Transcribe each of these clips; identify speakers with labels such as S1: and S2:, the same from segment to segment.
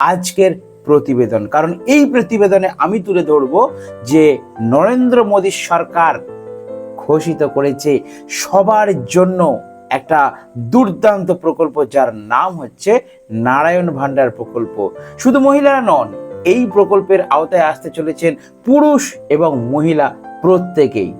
S1: আজকের প্রতিবেদন। কারণ এই প্রতিবেদনে আমি তুলে ধরব যে নরেন্দ্র মোদী সরকার ঘোষিত করেছে সবার জন্য একটা দুর্দান্ত প্রকল্প যার নাম হচ্ছে নারায়ণ ভান্ডার প্রকল্প। শুধু মহিলারা নন, এই প্রকল্পের আওতায় আসতে চলেছেন পুরুষ এবং মহিলা প্রত্যেকেই।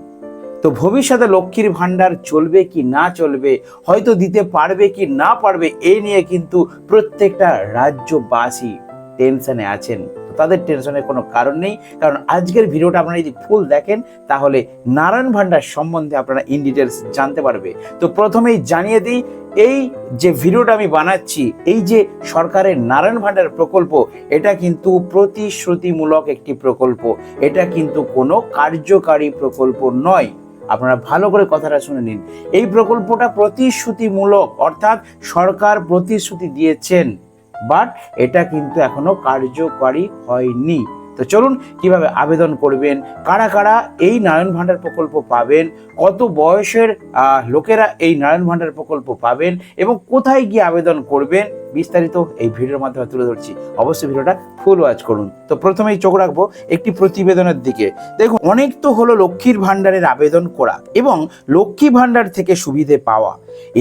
S1: তো ভবিষ্যতে লক্ষ্মীর ভান্ডার চলবে কি না চলবে, হয়তো দিতে পারবে কি না পারবে এই নিয়ে কিন্তু প্রত্যেকটা রাজ্যবাসী টেনশনে আছেন। তাদের টেনশনের কোনো কারণ নেই। কারণ আজকের ভিডিওটা আপনারা যদি ফুল দেখেন, তাহলে নারায়ণ ভান্ডার সম্বন্ধে আপনারা ইন ডিটেলস জানতে পারবে। তো প্রথমেই জানিয়ে দিই, এই যে ভিডিওটা আমি বানাচ্ছি, এই যে সরকারের নারায়ণ ভান্ডার প্রকল্প, এটা কিন্তু প্রতিশ্রুতিমূলক একটি প্রকল্প। এটা কিন্তু কোনো কার্যকারী প্রকল্প নয়। আপনারা ভালো করে কথাটা শুনে নিন। এই প্রকল্পটা প্রতিশ্রুতিমূলক, অর্থাৎ সরকার প্রতিশ্রুতি দিয়েছেন। বাট এটা কিন্তু এখনও কার্যকারী হয়নি। তো চলুন কীভাবে আবেদন করবেন, কারা কারা এই নারায়ণ ভান্ডার প্রকল্প পাবেন, কত বয়সের লোকেরা এই নারায়ণ ভান্ডার প্রকল্প পাবেন এবং কোথায় গিয়ে আবেদন করবেন বিস্তারিত এই ভিডিওর মাধ্যমে তুলে ধরছি। অবশ্যই ভিডিওটা ফুল ওয়াচ করুন। তো প্রথমেই চোখ রাখব একটি প্রতিবেদনের দিকে। দেখুন, অনেক তো হলো লক্ষ্মীর ভান্ডারের আবেদন করা এবং লক্ষ্মী ভান্ডার থেকে সুবিধে পাওয়া।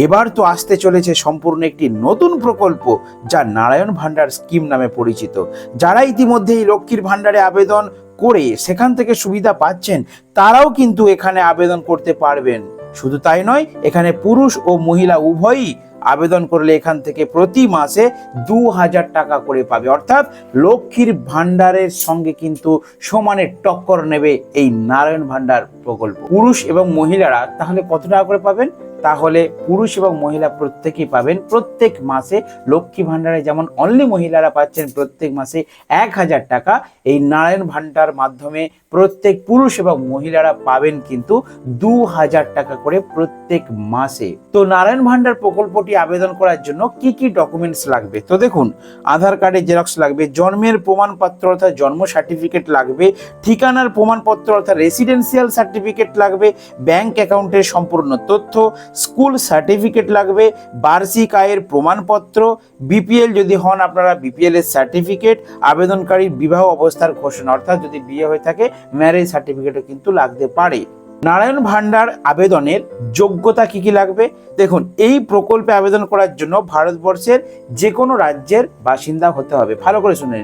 S1: এবার তো আসতে চলেছে সম্পূর্ণ একটি নতুন প্রকল্প যা নারায়ণ ভান্ডার স্কিম নামে পরিচিত। যারা ইতিমধ্যে এই লক্ষ্মীর ভান্ডারে আবেদন করে সেখান থেকে সুবিধা পাচ্ছেন, তারাও কিন্তু এখানে আবেদন করতে পারবেন। শুধু তাই নয়, এখানে পুরুষ ও মহিলা উভয়ই আবেদন করলে এখান থেকে প্রতি মাসে দু হাজার টাকা করে পাবে। অর্থাৎ লক্ষ্মীর ভাণ্ডারের সঙ্গে কিন্তু সমানে টক্কর নেবে এই নারায়ণ ভাণ্ডার প্রকল্প। পুরুষ এবং মহিলারা তাহলে কত টাকা করে পাবেন? তাহলে পুরুষ এবং মহিলা প্রত্যেকেই পাবেন। প্রত্যেক মাসে লক্ষ্মী ভান্ডারে যেমন অনলি মহিলারা পাচ্ছেন, প্রত্যেক মাসে এক হাজার টাকা। এই নারায়ণ ভান্ডার মাধ্যমে প্রত্যেক পুরুষ এবং মহিলারা পাবেন কিন্তু দু হাজার টাকা করে প্রত্যেক মাসে। তো নারায়ণ ভান্ডার প্রকল্পটি আবেদন করার জন্য কি কি ডকুমেন্টস লাগবে? তো দেখুন, আধার কার্ডের জেরক্স লাগবে, জন্মের প্রমাণপত্র অর্থাৎ জন্ম সার্টিফিকেট লাগবে, ঠিকানার প্রমাণপত্র অর্থাৎ রেসিডেন্সিয়াল সার্টিফিকেট লাগবে ব্যাংক অ্যাকাউন্টের সম্পূর্ণ তথ্য স্কুল সার্টিফিকেট লাগবে, বার্ষিক আয়ের প্রমাণপত্র, বিপিএল যদি হন আপনারা বিপিএল এর সার্টিফিকেট আবেদনকারীর বিবাহ অবস্থার ঘোষণা, অর্থাৎ যদি বিয়ে হয়ে থাকে ম্যারেজ সার্টিফিকেটও কিন্তু লাগতে পারে। নারায়ণ ভান্ডার আবেদনের যোগ্যতা কি কি লাগবে? দেখুন, এই প্রকল্পে আবেদন করার জন্য ভারতবর্ষের যে কোনো রাজ্যের বাসিন্দা হতে হবে। ভালো করে শুনে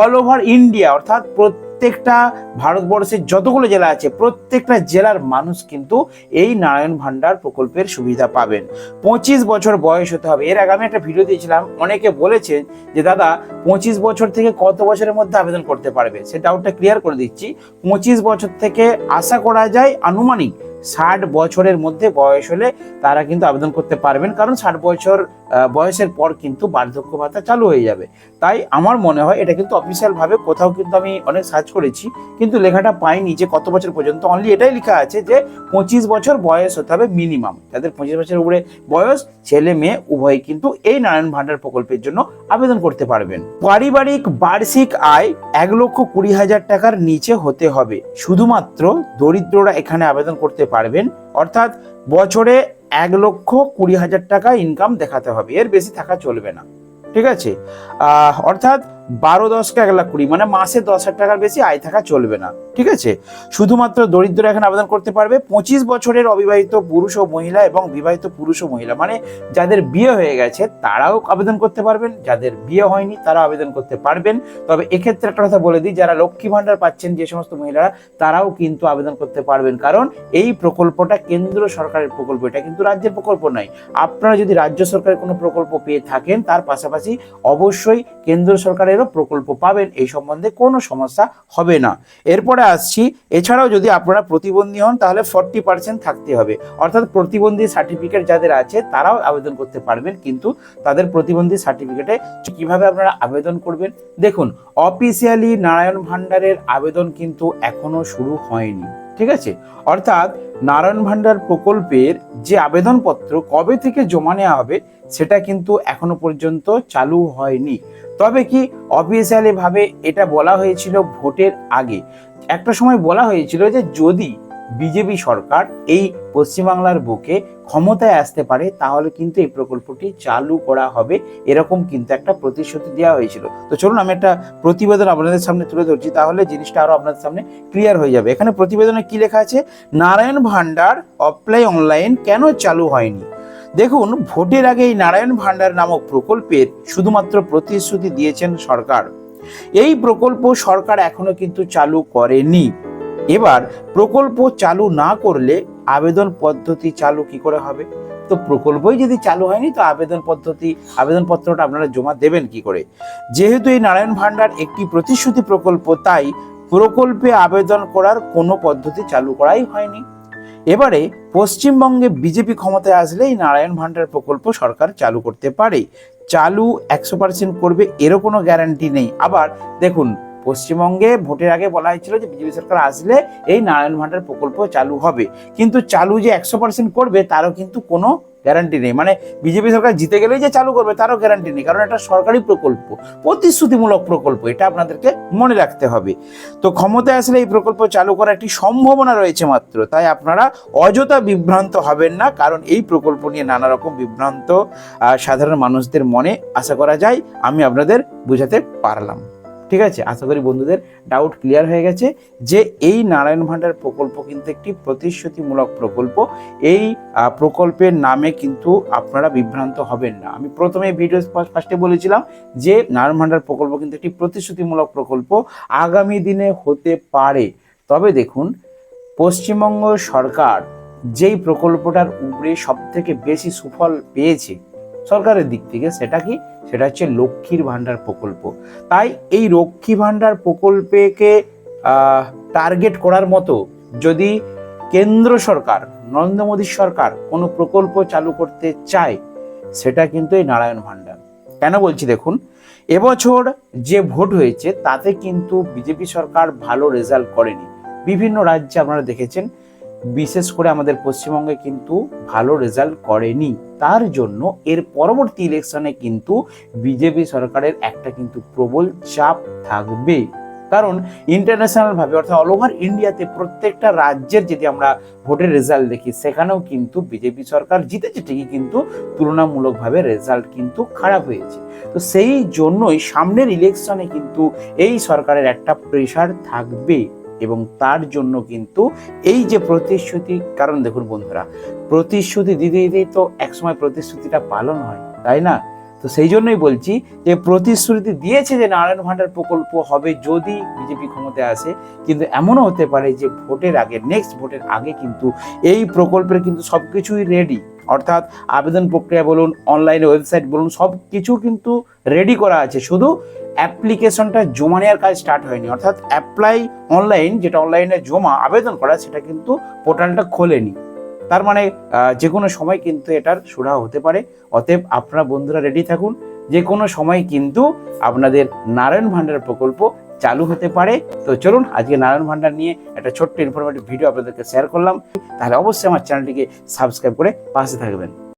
S1: অল ওভার ইন্ডিয়া অর্থাৎ প্রত্যেকটা ভারতবর্ষের যতগুলো জেলা আছে, প্রত্যেকটা জেলার মানুষ কিন্তু এই নারায়ণ ভান্ডার প্রকল্পের সুবিধা পাবেন। পঁচিশ বছর বয়স হতে হবে। এর আগে আমি একটা ভিডিও দিয়েছিলাম, অনেকে বলেছেন যে, দাদা, পঁচিশ বছর থেকে কত বছরের মধ্যে আবেদন করতে পারবে? সে ডাউটটা ক্লিয়ার করে দিচ্ছি। পঁচিশ বছর থেকে আশা করা যায় আনুমানিক ষাট বছরের মধ্যে বয়স হলে তারা কিন্তু আবেদন করতে পারবেন। কারণ ষাট বছর বয়সের পর কিন্তু বার্ধক্য ভাতা চালু হয়ে যাবে। তাই আমার মনে হয় এটা কিন্তু অফিসিয়ালভাবে কোথাও কিন্তু আমি অনেক সার্চ করেছি, কিন্তু লেখাটা পাইনি যে কত বছর পর্যন্ত। অনলি এটাই লেখা আছে যে পঁচিশ বছর বয়স হতে হবে মিনিমাম যাদের পঁচিশ বছরের উপরে বয়স, ছেলে মেয়ে, উভয় কিন্তু এই নারায়ণ ভান্ডার প্রকল্পের জন্য আবেদন করতে পারবেন। পারিবারিক বার্ষিক আয় এক লক্ষ কুড়ি হাজার টাকার নিচে হতে হবে। শুধুমাত্র দরিদ্ররা এখানে আবেদন করতে পারবেন। অর্থাৎ বছরে এক লক্ষ কুড়ি হাজার টাকা ইনকাম দেখাতে হবে। এর বেশি থাকা চলবে না। ঠিক আছে? অর্থাৎ বারো দশকে এক লাখ কুড়ি মানে মাসে দশ হাজার টাকার বেশি আয় থাকা চলবে না, ঠিক আছে? শুধুমাত্র দরিদ্র এখানে আবেদন করতে পারবে, পঁচিশ বছরের অবিবাহিত পুরুষ ও মহিলা এবং বিবাহিত পুরুষ ও মহিলা মানে যাদের বিয়ে হয়ে গেছে তারাও আবেদন করতে পারবেন, যাদের বিয়ে হয়নি তারা আবেদন করতে পারবেন। তবে এক্ষেত্রে একটা কথা বলে দিই, যারা লক্ষ্মী ভান্ডার পাচ্ছেন যে সমস্ত মহিলারা, তারাও কিন্তু আবেদন করতে পারবেন। কারণ এই প্রকল্পটা কেন্দ্র সরকারের প্রকল্প, এটা কিন্তু রাজ্যের প্রকল্প নয়। আপনারা যদি রাজ্য সরকারের কোনো প্রকল্প পেয়ে থাকেন, তার পাশাপাশি অবশ্যই কেন্দ্র সরকারেরও প্রকল্প পাবেন, এই সম্বন্ধে কোনো সমস্যা হবে না। এরপরে আসছি, এছাড়াও যদি আপনারা প্রতিবন্ধী হন, তাহলে ফর্টি পার্সেন্ট থাকতে হবে। অর্থাৎ প্রতিবন্ধী সার্টিফিকেট যাদের আছে, তারাও আবেদন করতে পারবেন, কিন্তু তাদের প্রতিবন্ধী সার্টিফিকেটে কীভাবে আপনারা আবেদন করবেন? দেখুন অফিসিয়ালি নারায়ণ ভান্ডারের আবেদন কিন্তু এখনও শুরু হয়নি। ঠিক আছে? অর্থাৎ নারায়ণ ভান্ডার প্রকল্পের যে আবেদনপত্র কবে থেকে জমা নেওয়া হবে সেটা কিন্তু এখনও পর্যন্ত চালু হয়নি। তবে কি অফিসিয়ালিভাবে এটা বলা হয়েছিল ভোটের আগে? একটা সময় বলা হয়েছিল যে যদি বিজেপি সরকার এই পশ্চিমবাংলার বুকে ক্ষমতায় আসতে পারে, তাহলে কিন্তু এই প্রকল্পটি চালু করা হবে। এরকম কিন্তু একটা প্রতিশ্রুতি দেওয়া হয়েছিল। তো চলুন, আমি একটা প্রতিবেদন আপনাদের সামনে তুলে ধরছি, তাহলে জিনিসটা আরও আপনাদের সামনে ক্লিয়ার হয়ে যাবে। এখানে প্রতিবেদনে কি লেখা আছে? নারায়ণ ভান্ডার অপ্লাই অনলাইন কেন চালু হয়নি? দেখুন, ভোটের আগে এই নারায়ণ ভান্ডার নামক প্রকল্পের শুধুমাত্র প্রতিশ্রুতি দিয়েছেন সরকার। এই প্রকল্প সরকার এখনও কিন্তু চালু করেনি। এবার প্রকল্প চালু না করলে আবেদন পদ্ধতি চালু কি করে হবে? তো প্রকল্পই যদি চালু হয়নি, তো আবেদন পদ্ধতি, আবেদনপত্রটা আপনারা জমা দেবেন কি করে? যেহেতু এই নারায়ণ ভান্ডার একটি প্রতিশ্রুতি প্রকল্প, তাই প্রকল্পে আবেদন করার কোনো পদ্ধতি চালু করাই হয়নি। এবারে পশ্চিমবঙ্গে বিজেপি ক্ষমতায় আসলে এই নারায়ণ ভান্ডার প্রকল্প সরকার চালু করতে পারে। চালু একশো পার্সেন্ট করবে, এরও কোনো গ্যারান্টি নেই। আবার দেখুন পশ্চিমবঙ্গে ভোটের আগে বলা হয়েছিল যে বিজেপি সরকার আসলে এই নারায়ণ ভান্ডার প্রকল্প চালু হবে। কিন্তু চালু যে একশো পার্সেন্ট করবে, তারও কিন্তু কোনো গ্যারান্টি নেই। মানে বিজেপি সরকার জিতে গেলেই যে চালু করবে, তারও গ্যারান্টি নেই। কারণ এটা সরকারি প্রকল্প, প্রতিশ্রুতিমূলক প্রকল্প, এটা আপনাদেরকে মনে রাখতে হবে। তো ক্ষমতায় আসলে এই প্রকল্প চালু করার একটি সম্ভাবনা রয়েছে মাত্র। তাই আপনারা অযথা বিভ্রান্ত হবেন না, কারণ এই প্রকল্প নিয়ে নানা রকম বিভ্রান্ত সাধারণ মানুষদের মনে আশা করা যায়। আমি আপনাদের বুঝাতে পারলাম। ঠিক আছে? আশা করি বন্ধুদের ডাউট ক্লিয়ার হয়ে গেছে যে এই নারায়ণ ভান্ডার প্রকল্প কিন্তু একটি প্রতিশ্রুতিমূলক প্রকল্প। এই প্রকল্পের নামে কিন্তু আপনারা বিভ্রান্ত হবেন না। আমি প্রথমে ভিডিও ফার্স্টে বলেছিলাম যে নারায়ণ ভান্ডার প্রকল্প কিন্তু একটি প্রতিশ্রুতিমূলক প্রকল্প। আগামী দিনে হতে পারে। তবে দেখুন, পশ্চিমবঙ্গ সরকার যেই প্রকল্পটার উপরে সব থেকে বেশি সুফল পেয়েছে সরকারের দিক থেকে সেটা কি? সেটা হচ্ছে লক্ষ্মীর ভাণ্ডার প্রকল্প। তাই এই লক্ষ্মী ভাণ্ডার প্রকল্পকে টার্গেট করার মতো যদি কেন্দ্র সরকার, নরেন্দ্র মোদী সরকার কোনো প্রকল্প চালু করতে চায়, সেটা কিন্তু এই নারায়ণ ভাণ্ডার। কেন বলছি দেখুন, এবছর যে ভোট হয়েছে তাতে কিন্তু বিজেপি সরকার ভালো রেজাল্ট করেনি। বিভিন্ন রাজ্যে আপনারা দেখেছেন বিশেষ করে আমাদের পশ্চিমবঙ্গে কিন্তু ভালো রেজাল্ট করেনি। তার জন্য এর পরবর্তী ইলেকশনে কিন্তু বিজেপি সরকারের একটা কিন্তু প্রবল চাপ থাকবে। কারণ ইন্টারন্যাশনাল ভাবে অর্থাৎ অল ওভার ইন্ডিয়াতে প্রত্যেকটা রাজ্যের যদি আমরা ভোটের রেজাল্ট দেখি, সেখানেও কিন্তু বিজেপি সরকার জিতেছে ঠিকই কিন্তু তুলনামূলকভাবে রেজাল্ট কিন্তু খারাপ হয়েছে। তো সেই জন্যই সামনের ইলেকশনে কিন্তু এই সরকারের একটা প্রেশার থাকবে। এবং তার জন্য কিন্তু এই যে প্রতিশ্রুতি, কারণ দেখুন বন্ধুরা, প্রতিশ্রুতি দিতে দিতেই তো একসময় প্রতিশ্রুতিটা পালন হয়, তাই না? তো সেই জন্যই বলছি যে প্রতিশ্রুতি দিয়েছে যে নারায়ণ ভান্ডার প্রকল্প হবে যদি বিজেপি ক্ষমতায় আসে, কিন্তু এমনও হতে পারে যে ভোটের আগে নেক্সট ভোটের আগে কিন্তু এই প্রকল্পের কিন্তু সব কিছুই রেডি অর্থাৎ আবেদন প্রক্রিয়া বলুন অনলাইনে ওয়েবসাইট বলুন সব কিছু কিন্তু রেডি করা আছে। শুধু অ্যাপ্লিকেশনটা জমা নেওয়ার কাজ স্টার্ট হয়নি। অর্থাৎ অ্যাপ্লাই অনলাইন যেটা অনলাইনে জমা আবেদন করা, সেটা কিন্তু পোর্টালটা খোলেনি। তার মানে যে কোনো সময় কিন্তু এটার সুরাহা হতে পারে। অতএব আপনারা বন্ধুরা রেডি থাকুন। যে কোনো সময় কিন্তু আপনাদের নারায়ণ ভান্ডার প্রকল্প চালু হতে পারে। তো চলুন, আজকে নারায়ণ ভান্ডার নিয়ে একটা ছোট্ট ইনফরমেটিভ ভিডিও আপনাদেরকে শেয়ার করলাম। তাহলে অবশ্যই আমার চ্যানেলটিকে সাবস্ক্রাইব করে পাশে থাকবেন।